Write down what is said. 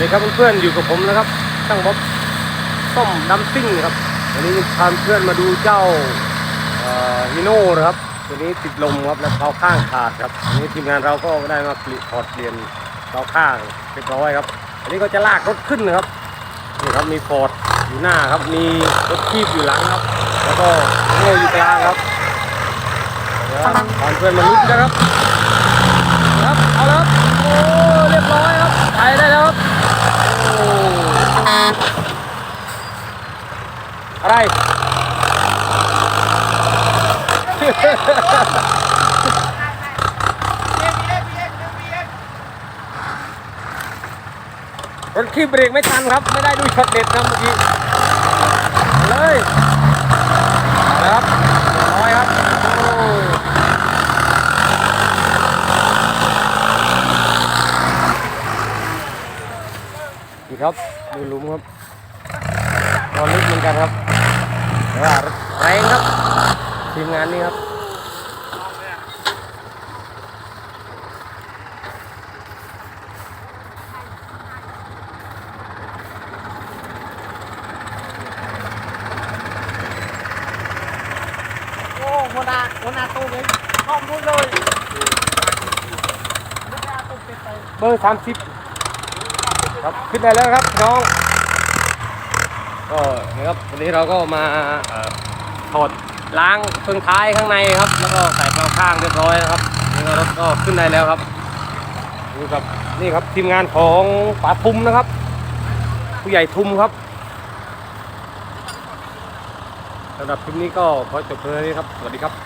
ดีครับเพื่อนๆอยู่กับผมนะครับช่างบ๊อบส้มดัมซิ่งครับวันนี้พาเพื่อนมาดูเจ้าฮิโน่นะครับตัวนี้ติดลมครับแล้วเท้าข้างขาดครับวันนี้ทีมงานเราก็ได้มาเปลี่ยนถอดเปลี่ยนเท้าข้างเรียบร้อยครับ อันนี้ก็จะลากรถขึ้นนะครับนี่ครับมีฟอร์ดอยู่หน้าครับมีรถคีบอยู่หลังครับ แล้วก็โง่อยู่กลางครับพาเพื่อนมาลุ้นกันครับ เอาแล้วครับ โอ้ เรียบร้อยครับ ไปได้แล้วครับ โอ้ อะไร รถขี้เบรกไม่ทันครับ ไม่ได้ดูช็อตเด็ดครับเมื่อกี้ เลยอาละครับเรียบร้อยครับโอ้นี่ครับดูหลุมครับนอนลึกเหมือนกันครับ แต่ว่าแรงครับ ทีมงานนี้ครับโอ้หัวหน้าหัวหน้าตู้เลยห้องนู้นเลยหัวหน้าตู้เป็นไปเบอร์สามสิบครับ ขึ้นได้แล้วครับพี่น้อง ก็นะครับวันนี้เราก็มาถอดล้างเฟืองท้ายข้างในครับ แล้วก็ใส่เปลาข้างเรียบร้อยนะครับนี่ก็รถก็ขึ้นได้แล้วครับนี่ครับนี่ครับทีมงานของป๋าทุมนะครับ ผู้ใหญ่ทุมครับสำหรับคลิปนี้ก็ขอจบเพียงนี้ครับ สวัสดีครับ